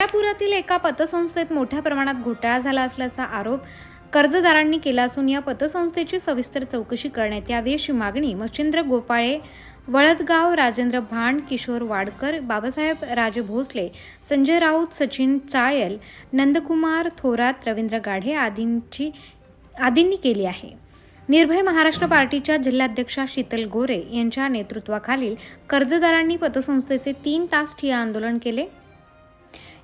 कोल्हापुरातील एका पतसंस्थेत मोठ्या प्रमाणात घोटाळा झाला असल्याचा आरोप कर्जदारांनी केला असून या पतसंस्थेची सविस्तर चौकशी करण्यात यावी अशी मागणी मच्छिंद्र गोपाळे वळदगाव राजेंद्र भांड किशोर वाडकर बाबासाहेब राजे भोसले संजय राऊत सचिन चायल नंदकुमार थोरात रवींद्र गाढे आदींची आदींनी केली आहे. निर्भय महाराष्ट्र पार्टीच्या जिल्हाध्यक्षा शीतल गोरे यांच्या नेतृत्वाखालील कर्जदारांनी पतसंस्थेचे तीन तास ठिय्या आंदोलन केले.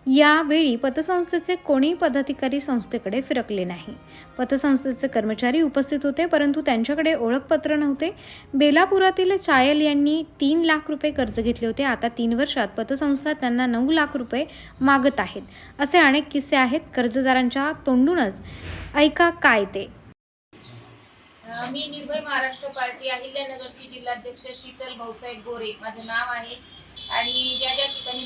यावेळी पतसंस्थेचे कोणीही पदाधिकारी संस्थेकडे फिरकले नाही. पतसंस्थेचे कर्मचारी उपस्थित होते परंतु त्यांच्याकडे ओळखपत्र नव्हते. बेलापुरातील चायल यांनी तीन लाख रुपये कर्ज घेतले होते. आता तीन वर्षात पतसंस्था त्यांना नऊ लाख रुपये मागत आहेत. असे अनेक किस्से आहेत. कर्जदारांच्या तोंडूनच. ऐका काय ते? मी निर्भय महाराष्ट्र पार्टी अहिल्यानगरची जिल्हाध्यक्ष शीतल भाऊसाहेब गोरे. माझं नाव आहे. आणि ज्या ज्या ठिकाणी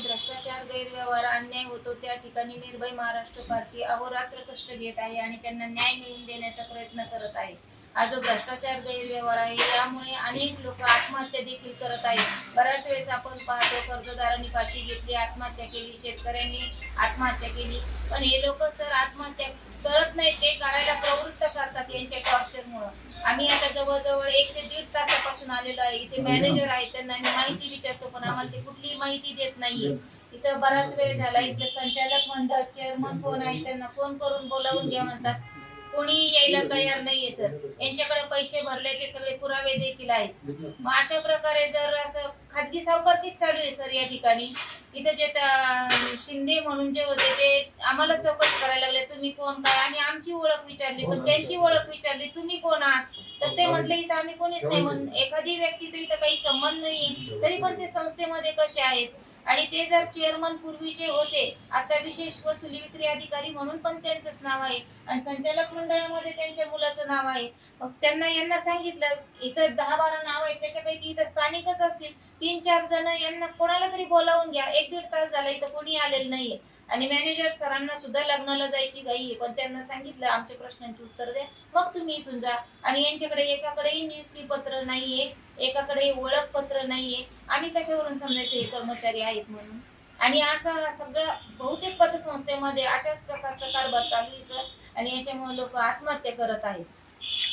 गैरव्यवहार अन्याय होतो त्या ठिकाणी निर्भय महाराष्ट्र पार्टी अहोरात्र कष्ट घेत आहे आणि त्यांना न्याय मिळवून देण्याचा प्रयत्न करत आहे. हा जो भ्रष्टाचार गैरव्यवहार आहे यामुळे अनेक लोक आत्महत्या देखील करत आहेत. बऱ्याच वेळेस आपण पाहतो कर्जदारांनी फाशी घेतली आत्महत्या केली शेतकऱ्यांनी आत्महत्या केली. पण हे लोक सर आत्महत्या करत नाही ते करायला प्रवृत्त करतात यांच्या टॉर्चरमुळं आम्ही आता जवळजवळ एक ते दीड तासापासून आलेलो आहे. इथे मॅनेजर आहे त्यांना मी माहिती विचारतो पण आम्हाला ते कुठलीही माहिती देत नाहीये. इथं बराच वेळ झाला इथले संचालक मंडळ चेअरमन कोण आहे त्यांना फोन करून बोलावून घ्या म्हणतात. कोणी यायला तयार नाहीये सर. यांच्याकडे पैसे भरल्याचे सगळे पुरावे देखील आहेत. मग अशा प्रकारे जर असं खाजगी सावकारकीच चालू आहे सर या ठिकाणी. इथं जे शिंदे म्हणून जे होते ते आम्हाला चौकशी करायला लागले. तुम्ही कोण काय आणि आमची ओळख विचारली. पण त्यांची ओळख विचारली तुम्ही कोण आहात? तर ते म्हटले इथं आम्ही कोणीच नाही. म्हणून एखादी व्यक्तीचा इथं काही संबंध नाही. तरी पण ते संस्थेमध्ये कसे आहेत? आणि ते जर चेअरमन पूर्वीचे होते आता विशेष वसुली विक्री अधिकारी म्हणून पण त्यांचंच नाव आहे. आणि संचालक मंडळामध्ये त्यांच्या मुलाचं नाव आहे. मग त्यांना यांना सांगितलं इथं दहा बारा नाव आहेत त्याच्यापैकी इथं स्थानिकच असतील. तीन चार जण यांना कोणाला तरी बोलावून घ्या. एक दीड तास झाला इथं कोणी आलेलं नाहीये. आणि मॅनेजर सरांना सुद्धा लग्नाला जायची घाई आहे पण त्यांना सांगितलं आमच्या प्रश्नांची उत्तर द्या मग तुम्ही इथून जा. आणि यांच्याकडे एकाकडेही नियुक्तीपत्र नाहीये एकाकडे ओळखपत्र नाहीये. आम्ही कशावरून समजायचं हे कर्मचारी आहेत म्हणून? आणि असा हा सगळं बहुतेक पतसंस्थेमध्ये अशाच प्रकारचा कारभार चालू आहे सर. आणि याच्यामुळे लोक आत्महत्या करत आहेत.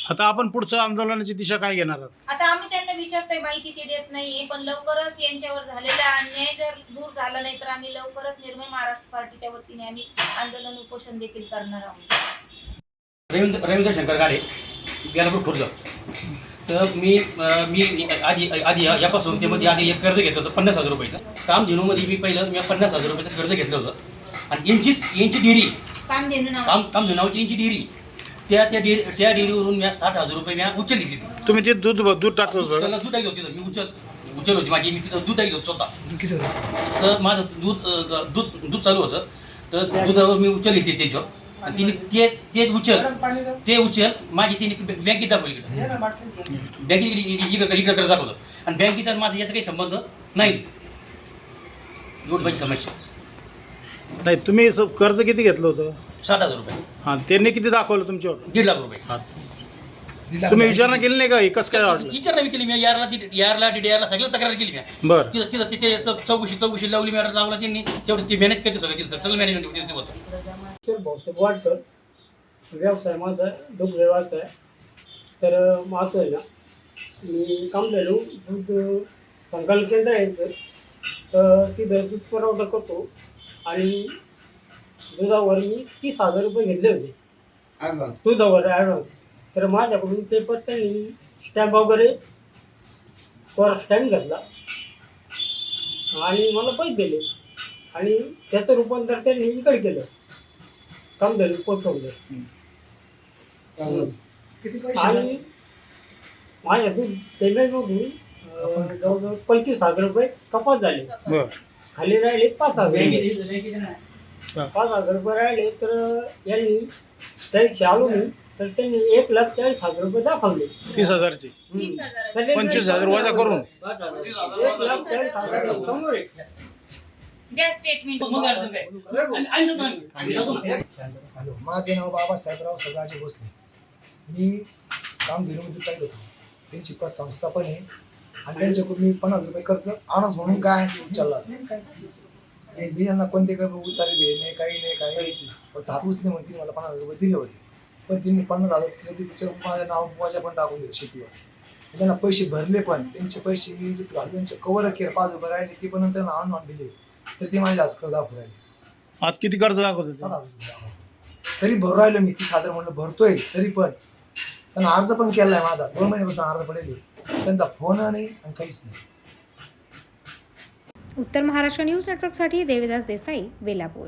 आता आपण पुढचं आंदोलनाची दिशा काय घेणार आहात? आता आम्ही त्यांना विचारतोय माहिती ते देत नाहीये पण लवकरच यांच्यावर झालेला अन्याय जर दूर झाला नाही तर आम्ही लवकरच निर्मय महाराष्ट्र पार्टीच्या वतीने आम्ही आंदोलन उपोषण देखील करणार आहोत. रवींद्र रवींद्र शंकर गाडे बेलापूर खुर्द. तर मी मी आधी आधी या या संस्थेमध्ये आधी एक कर्ज घेतलं होतं पन्नास हजार रुपयाचं. काम धेनूमध्ये मी पहिलं मी पन्नास हजार रुपयाचं कर्ज घेतलं होतं. आणि यांची यांची डेअरी काम नाव. काम काम धेनावची यांची डेअरी त्या त्या डेअरी त्या डेअरीवरून मी साठ हजार रुपये मी उचल घेतली होती. तुम्ही ते दूध दूध टाकत होता. त्याला दूध टाकली होती. मी उचल उचल होती माझी मी तिथं दूध होती स्वतः. तर माझं दूध अं, दूध दूध चालू होतं. तर दुधावर मी उचल घेतली त्याच्यावर. आणि तिने ते ते उचल ते उचल माझी तिने बॅ- बँकेत दाखवली इकडं. बँकेत इकडे इकडे इकडे करत दाखवलं. आणि बँकेचा आणि माझा याचा काही संबंध नाही. एवढी माझी समस्या. नाही तुम्ही स- कर्ज किती घेतलं होतं? साठ हजार रुपये. हां त्यांनी किती दाखवलं तुमच्यावर? दीड लाख रुपये. हां. तुम्ही विचारणा केली नाही का? एकच काय वाटलं? विचार नाही केली मी. यारला यारला डीडीआरला सगळं तक्रार केली मी. बरं. तिथं तिथं तिथे चौ- चौकशी चौकशी लावली मॅडम लावला त्यांनी. तेवढं ते मॅनेज करते सगळं तिथं. सगळं मॅनेजमेंट तिथे होतं. सर भाऊसाहेब वाडकर व्यवसाय माझा दुग्ध व्यवसाय आहे तर माझं आहे ना मी काम झालो. दूध संकलन केंद्र आहे इथं. तर तिथं दूध पुरवठा करतो. आणि दुधावर मी तीस हजार रुपये घेतले होते. दुधावर ॲडव्हान्स तर माझ्याकडून पेपर त्यांनी स्टॅम्प वगैरे कोरा स्टॅम्प घेतला. आणि मला पैसे दिले. आणि त्याचं रूपांतर त्यांनी इकडे केलं. काम झालं पोचवलं किती पैसे आणि माझ्यातून पेमेंटमधून जवळजवळ पंचवीस हजार रुपये कपात झाले. खाली राहिले पाच हजार. पाच हजार रुपये राहिले तर यांनी त्याची आलो मी. तर त्यांनी एक लाख चाळीस हजार रुपये दाखवले. तीस हजारची. तीस पंचवीस हजार वजा करून. एक लाख चाळीस हजार समोर आहे. द्या स्टेटमेंट मग अडचण काय? आणि- आणि जातो आम्ही. आम्ही जातो ना. हॅलो माझे नाव बाबासाहेबराव सगळाचे भोसले. मी काम घेऊन पाहिलं होतो. त्यांची संस्था पण आहे. आणि त्यांच्याकडून मी पन्नास रुपये खर्च आणस म्हणून काय उचलला. हे मी यांना कोणते काही उतारे दिले नाही काही नाही काही नाही. फक्त हापूस नाही म्हणते मला पन्नास हजार रुपये दिले होते. पण त्यांनी पन्नास हजार दिले तिच्या माझं नाव माझ्या पण टाकून दिलं शेतीवर. त्यांना पैसे भरले पण त्यांचे पैसे त्यांचे कवर केलं पाच रुपये राहिले ते पण नंतर आणून आणून दिले तर ते माझ्या आज कर्ज दाखवून राहिले. आज किती कर्ज दाखवत. तरी भरू राहिलो मी तीस हजार म्हणलं भरतोय तरी पण. त्यांना अर्ज पण केलाय माझा. दोन महिन्यापासून अर्ज पडेल. त्यांचा फोन नाही आणि काहीच नाही. उत्तर महाराष्ट्र न्यूज नेटवर्कसाठी देविदास देसाई बेलापूर.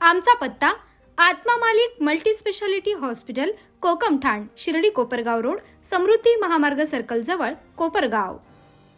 आमचा पत्ता Atma Malik multi speciality hospital Kokamthan Shirdi Kopargaon road Samruddhi Mahamarg सर्कलजवळ Kopargaon.